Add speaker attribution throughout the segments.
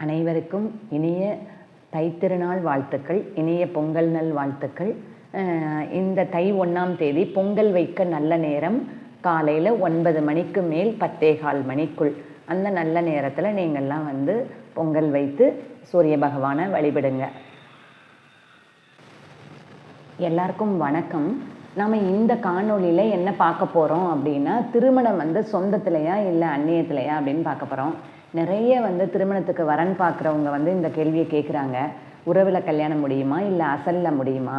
Speaker 1: அனைவருக்கும் இனிய தைத்திருநாள் வாழ்த்துக்கள் இனிய பொங்கல் நல் வாழ்த்துக்கள். இந்த தை ஒன்றாம் தேதி பொங்கல் வைக்க நல்ல நேரம். காலையில் ஒன்பது மணிக்கு மேல் பத்தேகால் மணிக்குள். அந்த நல்ல நேரத்தில் நீங்கள்லாம் வந்து பொங்கல் வைத்து சூரிய பகவானை வழிபடுங்க. எல்லாருக்கும் வணக்கம். நாம் இந்த காணொலியில் என்ன பார்க்க போகிறோம் அப்படின்னா திருமணம் வந்து சொந்தத்திலையா இல்லை அந்நியத்திலையா அப்படின்னு பார்க்க போகிறோம் நிறைய வந்து திருமணத்துக்கு வரன் பார்க்குறவங்க வந்து இந்த கேள்வியை கேட்குறாங்க உறவில் கல்யாணம் முடியுமா? இல்லை அசலில் முடியுமா?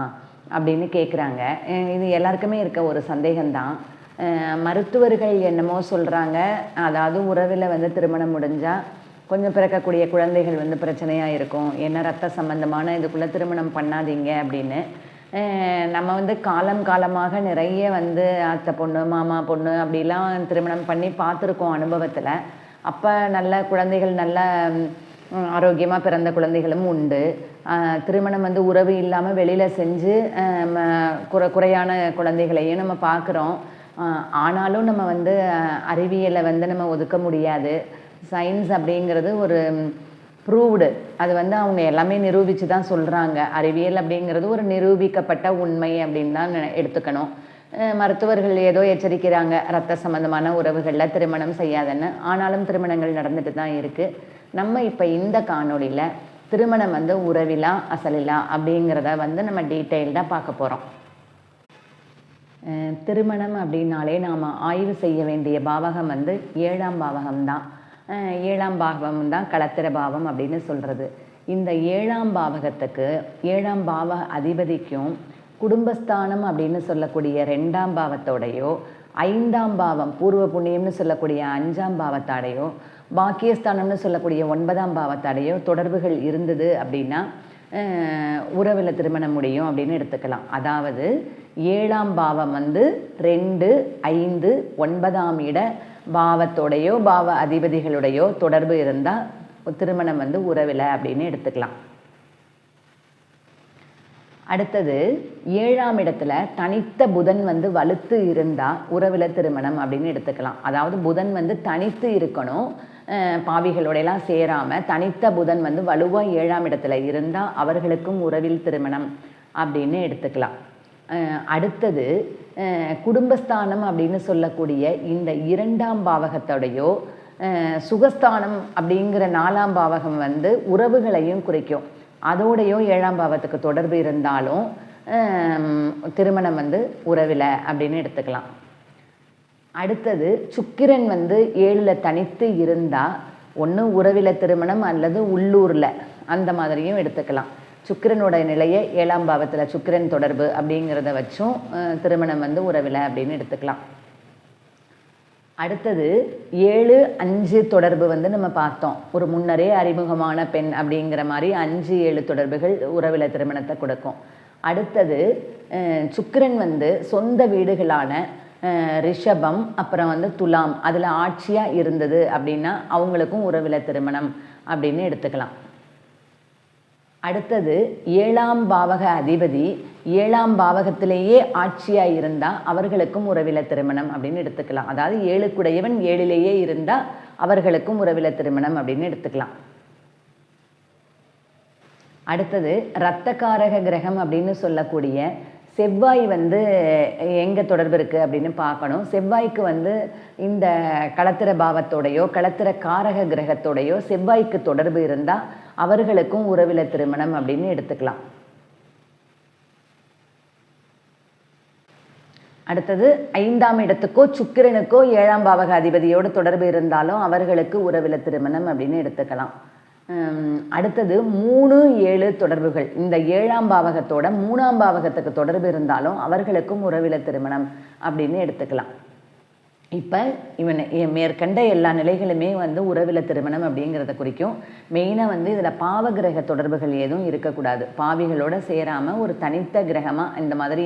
Speaker 1: அப்படின்னு கேட்குறாங்க இது எல்லாருக்குமே இருக்க ஒரு சந்தேகம்தான். மருத்துவர்கள் என்னமோ சொல்கிறாங்க அதாவது உறவில் வந்து திருமணம் முடிஞ்சால் கொஞ்சம் பிறக்கக்கூடிய குழந்தைகள் வந்து பிரச்சனையாக இருக்கும். என்ன ரத்த சம்பந்தமான இதுக்குள்ளே திருமணம் பண்ணாதீங்க அப்படின்னு. நம்ம வந்து காலம் காலமாக நிறைய வந்து அத்தை பொண்ணு மாமா பொண்ணு அப்படிலாம் திருமணம் பண்ணி பார்த்துருக்கோம் அனுபவத்தில். அப்போ நல்ல குழந்தைகள் நல்ல ஆரோக்கியமாக பிறந்த குழந்தைகளும் உண்டு. திருமணம் வந்து உறவு இல்லாமல் வெளியில் செஞ்சு அஹ் குறை குறையான குழந்தைகளையும் நம்ம பார்க்குறோம் ஆனாலும் நம்ம வந்து அறிவியலை வந்து நம்ம ஒதுக்க முடியாது. சயின்ஸ் அப்படிங்கிறது ஒரு ப்ரூவ்டு. அது வந்து அவங்க எல்லாமே நிரூபித்து தான் சொல்கிறாங்க அறிவியல் அப்படிங்கிறது ஒரு நிரூபிக்கப்பட்ட உண்மை அப்படின்னு தான் நெ- எடுத்துக்கணும். மருத்துவர்கள் ஏதோ எச்சரிக்கிறாங்க ரத்த சம்பந்தமான உறவுகளில் திருமணம் செய்யாதன்னு. ஆனாலும் திருமணங்கள் நடந்துட்டு தான் இருக்குது நம்ம இப்போ இந்த காணொளியில் திருமணம் வந்து உறவிலா அசலிலா அப்படிங்கிறத வந்து நம்ம டீட்டெயில்டாக பார்க்க போகிறோம் திருமணம் அப்படின்னாலே நாம் ஆய்வு செய்ய வேண்டிய பாவகம் வந்து ஏழாம் பாவகம் தான். ஏழாம் பாவகம் தான் களத்திர பாவம் அப்படின்னு சொல்கிறது இந்த ஏழாம் பாவகத்துக்கு ஏழாம் பாவ அதிபதிக்கும் குடும்பஸ்தானம் அப்படின்னு சொல்லக்கூடிய ரெண்டாம் பாவத்தோடையோ ஐந்தாம் பாவம் பூர்வ புண்ணியம்னு சொல்லக்கூடிய அஞ்சாம் பாவத்தாடையோ பாக்கியஸ்தானம்னு சொல்லக்கூடிய ஒன்பதாம் பாவத்தாடையோ தொடர்புகள் இருந்தது அப்படின்னா உறவில் திருமணம் முடியும் அப்படின்னு எடுத்துக்கலாம். அதாவது ஏழாம் பாவம் வந்து ரெண்டு ஐந்து ஒன்பதாம் இட பாவத்தோடையோ பாவ அதிபதிகளுடையோ தொடர்பு இருந்தால் திருமணம் வந்து உறவில் அப்படின்னு எடுத்துக்கலாம். அடுத்தது ஏழாம் இடத்துல தனித்த புதன் வந்து வலுத்து இருந்தால் உறவில் திருமணம் அப்படின்னு எடுத்துக்கலாம். அதாவது புதன் வந்து தனித்து இருக்கணும் பாவிகளோடையெல்லாம் சேராமல் தனித்த புதன் வந்து வலுவாக ஏழாம் இடத்துல இருந்தால் அவர்களுக்கும் உறவில் திருமணம் அப்படின்னு எடுத்துக்கலாம். அடுத்தது குடும்பஸ்தானம் அப்படின்னு சொல்லக்கூடிய இந்த இரண்டாம் பாவகத்தோடையோ சுகஸ்தானம் அப்படிங்கிற நாலாம் பாவகம் வந்து உறவுகளையும் குறிக்கும். அதோடையோ ஏழாம் பாவத்துக்கு தொடர்பு இருந்தாலும் திருமணம் வந்து உறவில் அப்படின்னு எடுத்துக்கலாம். அடுத்தது சுக்கிரன் வந்து ஏழில் தனித்து இருந்தால் ஒன்று உறவில் திருமணம் அல்லது உள்ளூரில் அந்த மாதிரியும் எடுத்துக்கலாம். சுக்கிரனோட நிலையை ஏழாம் பாவத்தில் சுக்கிரன் தொடர்பு அப்படிங்கிறத வச்சும் திருமணம் வந்து உறவில் அப்படின்னு எடுத்துக்கலாம். அடுத்தது ஏழு அஞ்சு தொடர்பு வந்து நம்ம பார்த்தோம். ஒரு முன்னரே அறிமுகமான பெண் அப்படிங்கிற மாதிரி அஞ்சு ஏழு தொடர்புகள் உறவில் திருமணத்தை கொடுக்கும். அடுத்தது சுக்கரன் வந்து சொந்த வீடுகளான ரிஷபம் அப்புறம் வந்து துலாம் அதில் ஆட்சியாக இருந்தது அப்படின்னா அவங்களுக்கும் உறவில திருமணம் அப்படின்னு எடுத்துக்கலாம். அடுத்தது ஏழாம் பாவக அதிபதி ஏழாம் பாவகத்திலேயே ஆட்சியாக இருந்தால் அவர்களுக்கும் உறவில திருமணம் அப்படின்னு எடுத்துக்கலாம். அதாவது ஏழுக்குடையவன் ஏழிலேயே இருந்தால் அவர்களுக்கும் உறவில திருமணம் அப்படின்னு எடுத்துக்கலாம். அடுத்தது இரத்தக்காரக கிரகம் அப்படின்னு சொல்லக்கூடிய செவ்வாய் வந்து எங்கே தொடர்பு இருக்குது அப்படின்னு பார்க்கணும். செவ்வாய்க்கு வந்து இந்த களத்திர பாவத்தோடையோ களத்திர காரக கிரகத்தோடையோ செவ்வாய்க்கு தொடர்பு இருந்தால் அவர்களுக்கும் உறவில திருமணம் அப்படின்னு எடுத்துக்கலாம். அடுத்தது ஐந்தாம் இடத்துக்கோ சுக்கிரனுக்கோ ஏழாம் பாவக அதிபதியோடு தொடர்பு இருந்தாலும் அவர்களுக்கு உறவில திருமணம் அப்படின்னு எடுத்துக்கலாம். அடுத்தது மூணு ஏழு தொடர்புகள். இந்த ஏழாம் பாவகத்தோட மூணாம் பாவகத்துக்கு தொடர்பு இருந்தாலும் அவர்களுக்கும் உறவில திருமணம் அப்படின்னு எடுத்துக்கலாம். இப்போ இவன் மேற்கண்ட எல்லா நிலைகளுமே வந்து உறவில் திருமணம் அப்படிங்கிறத குறிக்கும். மெயினாக வந்து இதில் பாவ கிரக தொடர்புகள் எதுவும் இருக்கக்கூடாது. பாவிகளோட சேராமல் ஒரு தனித்த கிரகமாக இந்த மாதிரி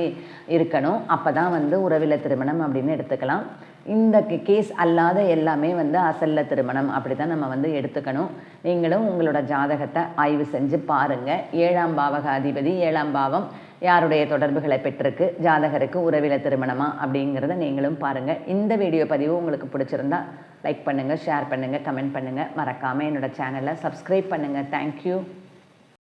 Speaker 1: இருக்கணும். அப்போ தான் வந்து உறவில் திருமணம் அப்படின்னு எடுத்துக்கலாம். இந்த கேஸ் அல்லாத எல்லாமே வந்து அசல்ல திருமணம் அப்படி தான் நம்ம வந்து எடுத்துக்கணும். நீங்களும் உங்களோட ஜாதகத்தை ஆய்வு செஞ்சு பாருங்கள் ஏழாம் பாவக அதிபதி ஏழாம் பாவம் யாருடைய தொடர்புகளை பெற்றிருக்கு ஜாதகருக்கு உறவில திருமணமா அப்படிங்கிறத நீங்களும் பாருங்கள் இந்த வீடியோ பதிவு உங்களுக்கு பிடிச்சிருந்தா லைக் பண்ணுங்கள் ஷேர் பண்ணுங்கள் கமெண்ட் பண்ணுங்கள் மறக்காமல் என்னோடய சேனலை சப்ஸ்கிரைப் பண்ணுங்கள் தேங்க்யூ